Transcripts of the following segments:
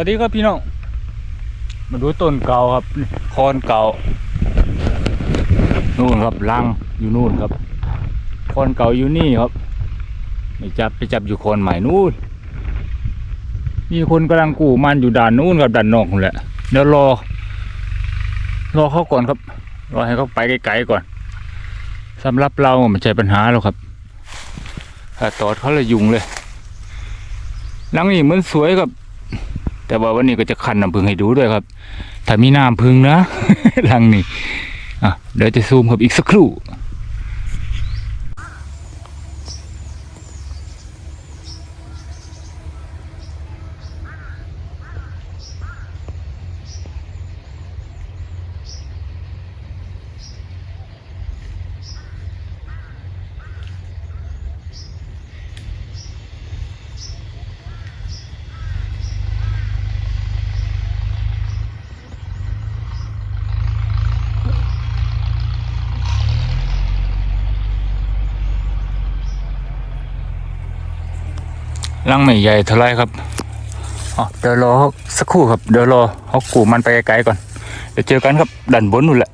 วัสดีครับพี่น้อง มาดูต้นเก่าครับ คอนเก่า นู่นครับลังอยู่นู่นครับ คอนเก่าอยู่นี่ครับไม่จับไปจับอยู่คอนใหม่นู่น มีคนกำลังกู้มันอยู่ด่านนู้นครับด่านนอกนู่นแหละ เดี๋ยวรอ รอเขาก่อนครับ รอให้เขาไปไกลๆก่อนสำหรับเราไม่ใช่ปัญหาหรอกครับถ้าตอดเขาเลยยุงเลยลังนี้เหมือนสวยครับ แต่ว่าวันนี้ก็จะคันน้ำพึ่งให้ดูด้วยครับ ถ้ามีน้ำพึ่งนะหลังนี้อะเดี๋ยวจะซูมครับอีกสักครู่ ลังไม่ใหญ่เท่าไรครับอ๋อเดี๋ยวรอสักครู่ครับ เดี๋ยวรอเขากูมันไปไกลๆก่อน เดี๋ยวเจอกันครับดันบนนู่นแหละ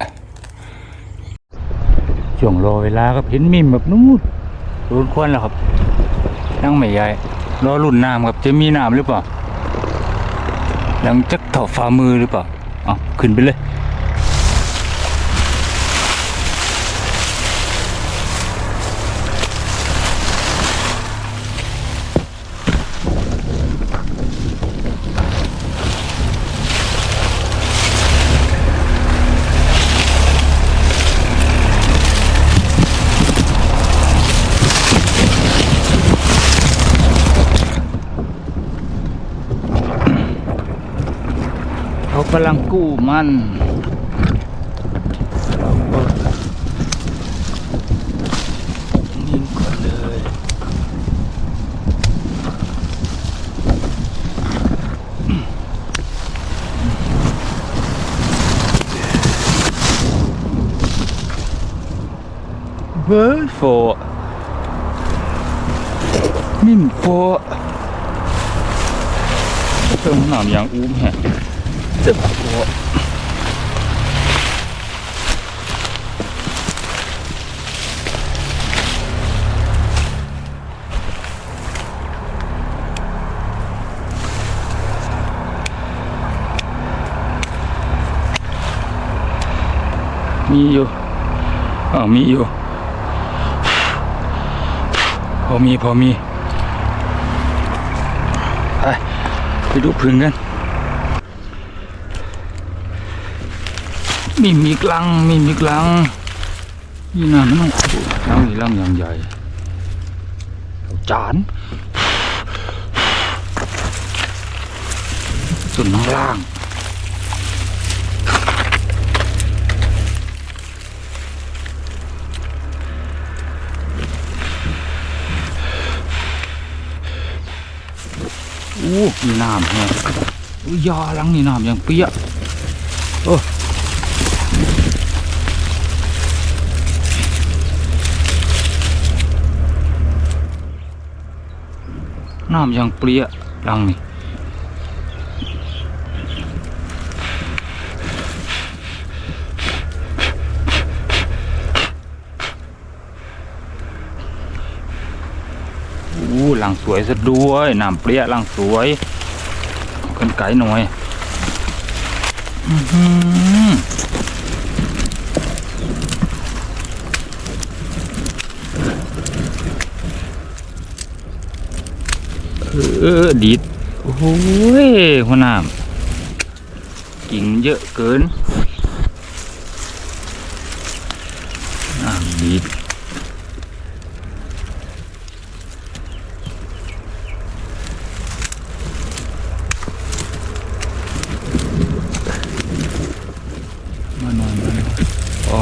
ช่วงรอเวลาครับเห็นมิมแบบนู้นรุนควันแล้วครับลังไม่ใหญ่รอรุ่นน้ำครับจะมีน้ำหรือเปล่าหลังจักเท่าฝ่ามือหรือเปล่าอ๋อขึ้นไปเลย เมีอยู่อ๋อมีอยู่ พอมีพอมี ไปไปดูพึ่งกัน มีมีกลัง มีมีกลัง นี่นะมันต้องลังนี่ลังอย่างใหญ่จานส่วนข้างล่าง อู้มีน้ำแฮะอุ้ยยาลังนี่น้ำยังเปียกเออน้ำยังเปรี้ยดังนี่ อู้หลังสวยซะด้วยน้ำเปรี้ยหลังสวยขึ้นไกลหน่อยอือหือเออดีดโอ้ยหัวหน้ำกิ่งเยอะเกินำดีดมาหน่อยมาหน่อยอ๋อ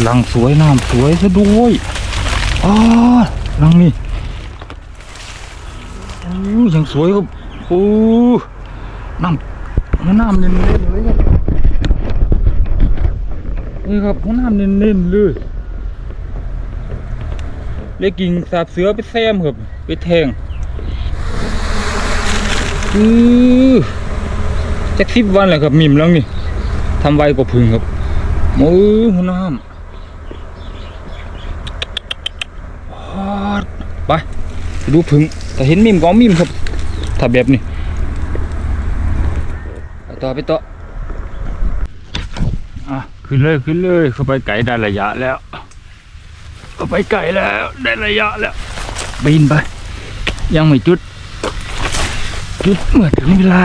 ห ลังสวยน้ำสวยซะด้วยอ๋อลังนี่โอ้ยังสวยครับโอ้น้ำน้ำเน้นๆเลยครับนี่ครับน้ำเน้นๆเลยเลยกิ่งสาบเสือไปแซมครับไปแทงอือจักสิบวันแหล้วครับมิมแล้วนี่ทำไวกว่าพึ่งครับโอ้ยหัวน้ำฮอด ไปดูพึ่งถ้าเห็นมิมก็เอามิมครับ ถ้าแบบนี้ต่อไปต่ออะขึ้นเลยขึ้นเลยเข้าไปไกลได้ระยะแล้วเข้าไปไกลแล้วได้ระยะแล้วบินไป ยังไม่จุด จุดเมื่อถึงเวลา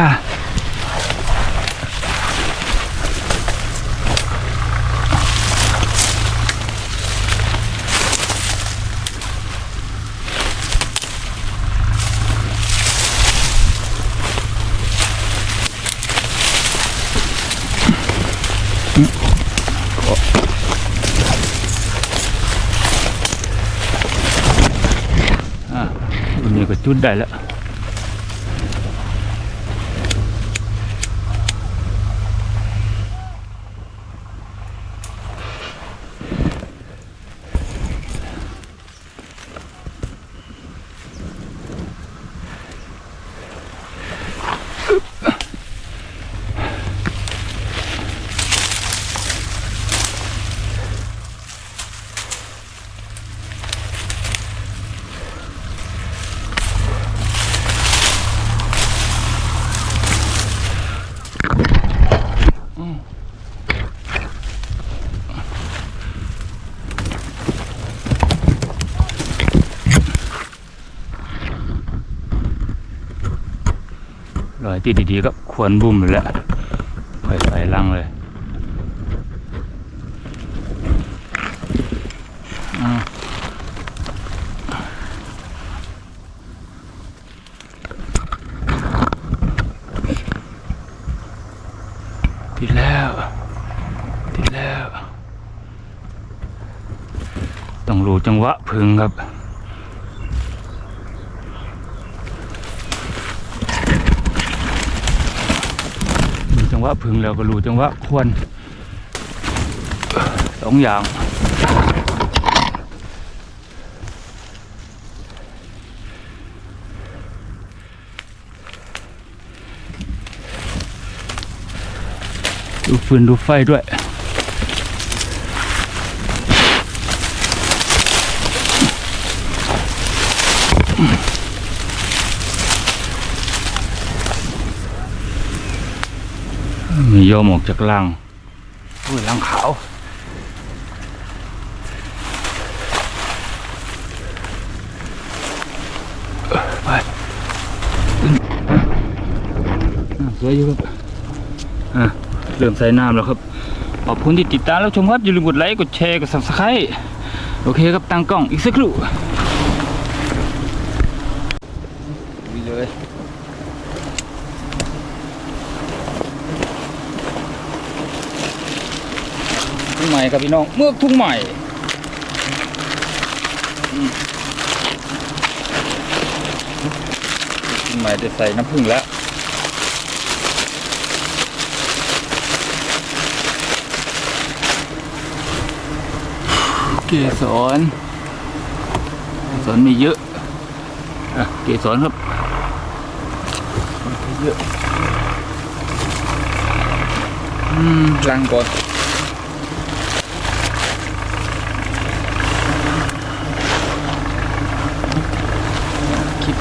อะวันนี้ก็จุดได้แล้ว อยที่ดีๆก็ควรบุ่มแล้วค่อยใส่ลังเลยติดแล้ว ติดแล้ว ต้องรู้จังหวะพึงครับ รู้จังห วะพึงแล้วก็รู้จังหวะควรสองอย่างดูฟืนดูไฟด้วยมี โยมออกจากลังอุ้ยลังขาวไปขึ้นอะสวยอยู่ครับอะเริ่มใส่น้ำแล้วครับ ขอบคุณที่ติดตามแล้วชมครับ อย่าลืมกดไลค์ กดแชร์ กด subscribe โอเคครับตั้งกล้องอีกสักครู่นี่เลย ทุ่งใหม่ ครับพี่น้องเมือกทุ่งใหม่ทุ่งใหม่จะใส่น้ำผึ้งแล้วเกสรเกสรมีเยอะอะเกสรครับเยอะอืมลังก่อน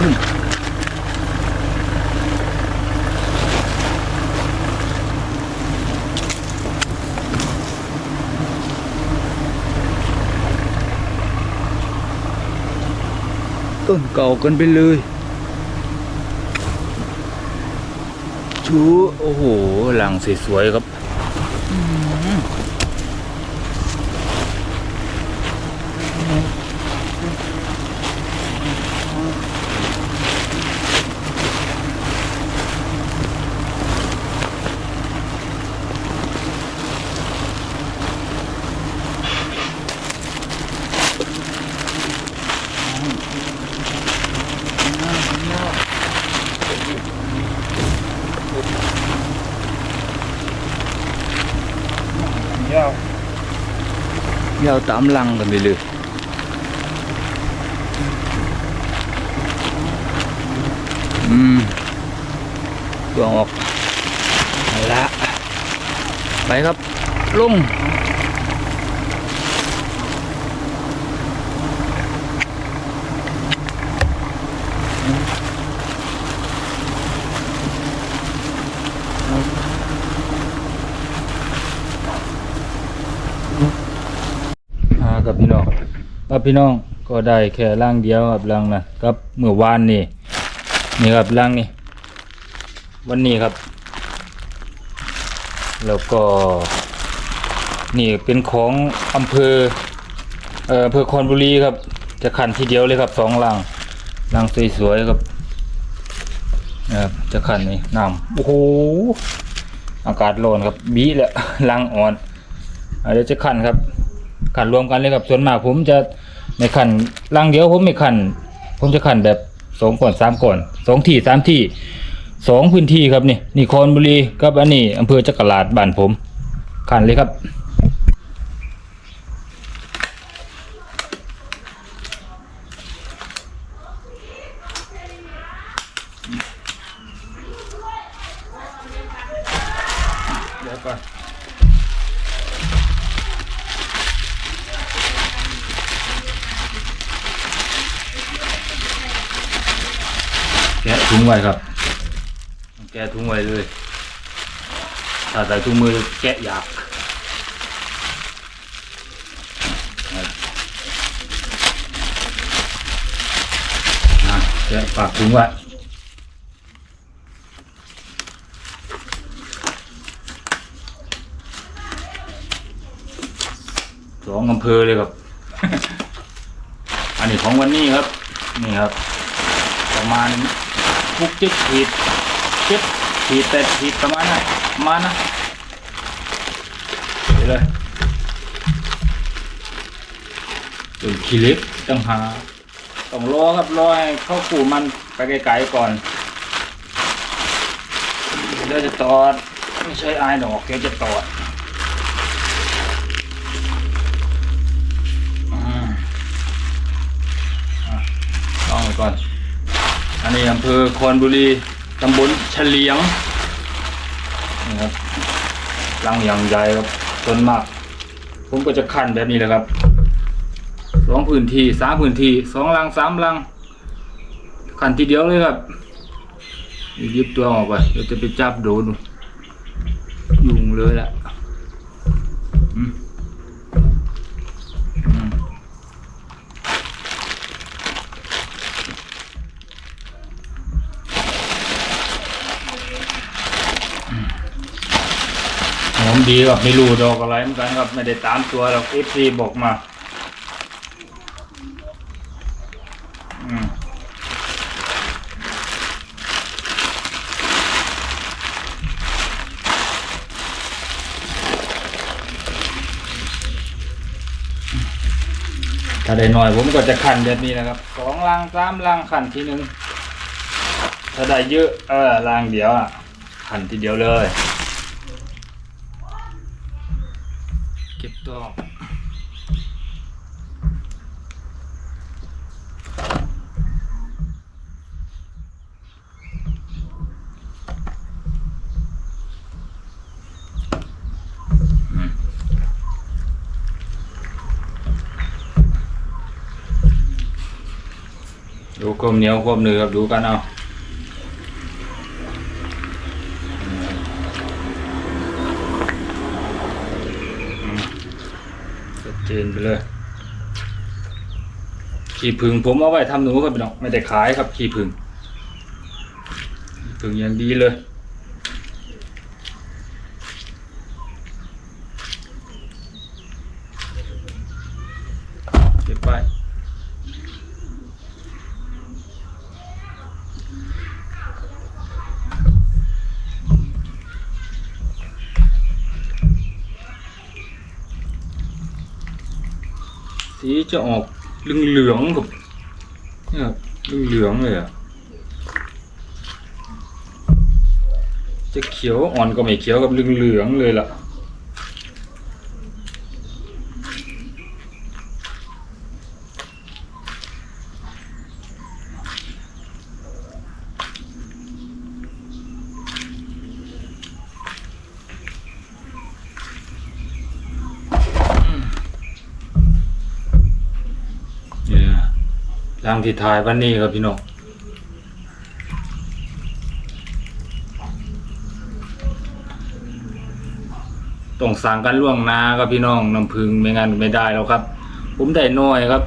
ขี้ผึ้งต้นเก่ากันไปเลย ชู โอ้โห หลังสวยๆครับ ยาวตามลังกันไปเลยอืมตัวออกละไปครับลง อ่ากับพี่น้องกับพี่น้องก็ได้แค่ล่างเดียวครับล่างนะกับเมื่อวานนี่นี่ครับล่างนี่วันนี้ครับ แล้วก็นี่เป็นของอำเภอเอ่ออำเภอคอนบุรีครับ จะขันทีเดียวเลยครับสองลังลังสวยๆครับนะครับจะขันนี่น้ำโอ้โหอากาศร้อนครับบีแหละลังอ่อนเดี๋ยวจะขันครับ ขันรวมกันเลยครับส่วนมากผมจะในขันลังเดียวผมไม่ขันผมจะขันแบบสองก่อนสามก่อนสองที่สามที่สองพื้นที่ครับนี่นี่คอนบุรีกับอันนี้อำเภอจักราดบ้านผมขันเลยครับ ว้ครับ แกะถุงไว้เลยถ้าใส่ถุงมือแกะยากอะแกะปากถุงไว้สองอำเภอเลยครับ อันนี้ของวันนี้ครับ นี่ครับ ประมาณ ทุกเจ็ดขีดเจ็ดขีดแปดขีดประมาณนั้นะมานะไปเลยส่วนขีเล็กต้องหาต้องรอครับรอให้เข้าปู่มันไปไกลๆก่อนเดี๋ยวจะตอดไม่ใช่อายดอกเดี๋ยวจะตอดอ่าลองไปก่อน อันอำเภอคอนบุรีตำบลเฉลียงนี่ครับรังอย่างใหญ่ครับต้นมาก ผมก็จะขั้นแบบนี้แหละครับสองพื้นที่สามพื้นที่สองรังสามรังขั้นทีเดียวเลยครับยิบตัวออกไปเดี๋ยวจะไปจับโดนยุงเลยแหละอืมอืม หอม ดีครับไม่รู้ดอกอะไรเหมือนกันครับ ไม่ได้ตามตัวหรอกเอฟซีบอกมา อืมถ้าได้หน่อยผมก็จะขันแบบนี้นะครับสองลังสามลังขันทีหนึ่งถ้าได้เยอะเออลังเดียวอะขันทีเดียวเลย ก็บตัวออกดูความเหนียวความหนือครับดูกันเอาอืมชัดเจ นไปเลยขี้ผึ่งผมเอาไว้ทำหนูครับพี่น้องไม่ได้ขายครับขี้ผึ่งพึ่งอย่างดีเลย เก็บไปสีจะออก เหลืองกับเนี่ยเหลืองเลยอะจะเขียวอ่อนก็ไม่เขียวกับเหลืองเลยล่ะ อ ทางที่ถ่ายวันนี้ครับพี่น้องต้องสั่งกันล่วงหน้าครับพี่น้องน้ำพึ่งไม่งั้นไม่ได้แล้วครับ ผมได้น้อยครับ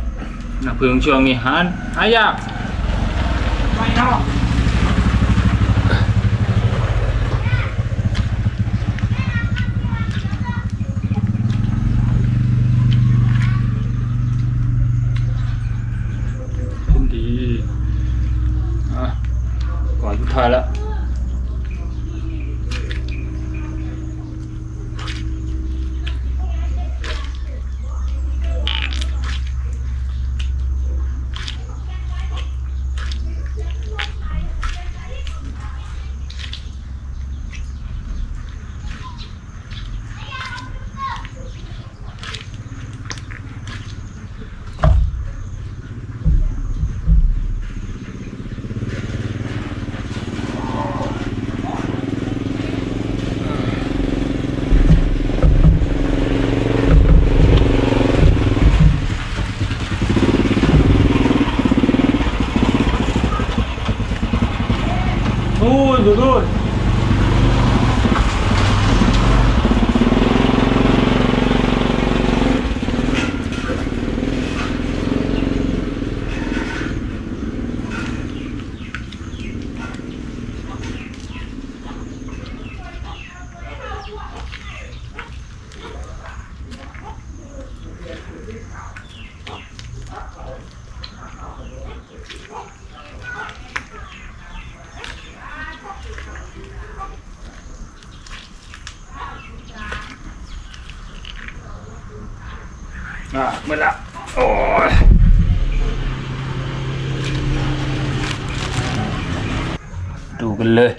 น้ำพึ่งช่วงนี้หาหายาก อะหมดละโอ้ยดูกันเลย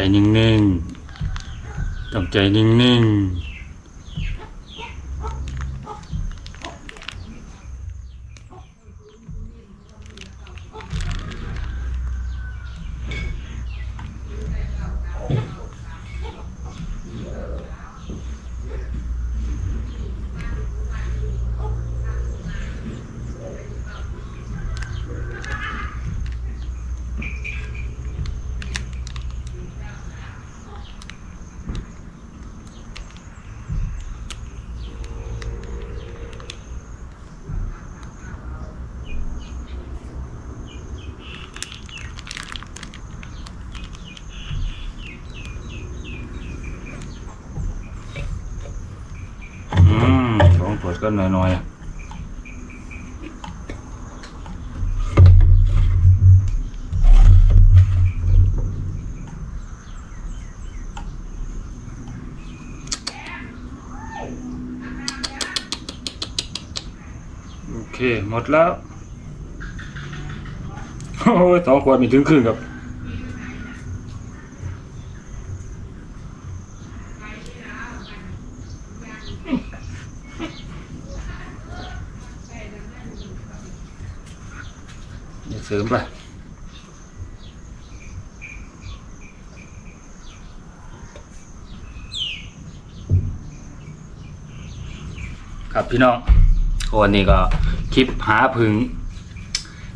ใจนิ่งๆต้งใจนิ่งๆ กันหน่อยๆโอเค หมดแล้ว โอ้ยสองขวดมีถึงครึ่งครับ เดี๋ยวเส ริมไปครับพี่น้องวันนี้ก็คลิปหาพึ่ง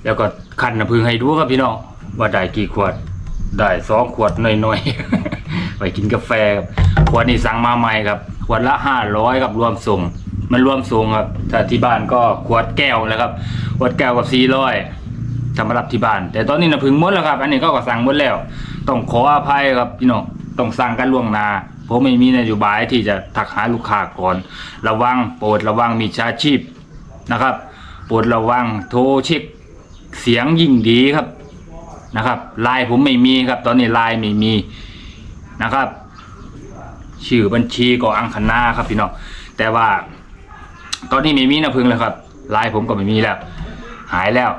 แล้วก็คันพึ่งให้ดูครับพี่น้องว่าได้กี่ขวด ได้สองขวดหน่อยๆ ไปกินกาแฟครับขวดนี้สั่งมาใหม่ครับ ขวดละห้าร้อยครับรวมส่ง มันรวมส่งครับ ถ้าที่บ้านก็ขวดแก้วนะครับ ขวดแก้วกับสี่ร้อย ทำมารับที่บ้าน แต่ตอนนี้น้ำพึ่งหมดแล้วครับ อันนี้ก็ก็สั่งหมดแล้ว ต้องขออภัยครับพี่น้องต้องสั่งกันล่วงหน้าผมไม่มีนโยบายที่จะทักหาลูกค้าก่อน ระวังโปรดระวังมีชาชีพนะครับโปรดระวังโทรเช็คเสียงยิ่งดีครับนะครับไลน์ผมไม่มีครับ ตอนนี้ไลน์ไม่มีนะครับ ชื่อบัญชีก็อังคณาครับพี่น้องแต่ว่า ตอนนี้ไม่มีนะพึ่งแล้วครับไลน์ผมก็ไม่มีแล้ว หายแล้ว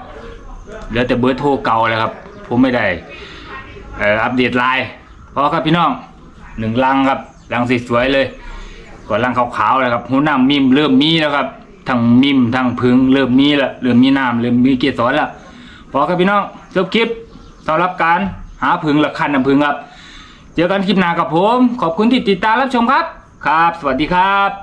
เหลือแต่เบอร์โทรเก่าแล้วครับ ผมไม่ได้อัปเดตไลน์เพอครับพี่น้องหนึ่งลังครับลังสีสวยเลยก่อนลังขาวๆเลยครับหูน้ำมิมเริ่มมีแล้วครับทั้งมิมทั้งพึงเริ่มมีแล้วเริ่มมีน้ำเริ่มมีเกสรแล้วพอครับพี่น้องจบคลิปสำหรับการหาพึงและคันน้ำพึงครับ เจอกันคลิปหน้ากับผม ขอบคุณที่ติดตามรับชมครับ ครับ สวัสดีครับ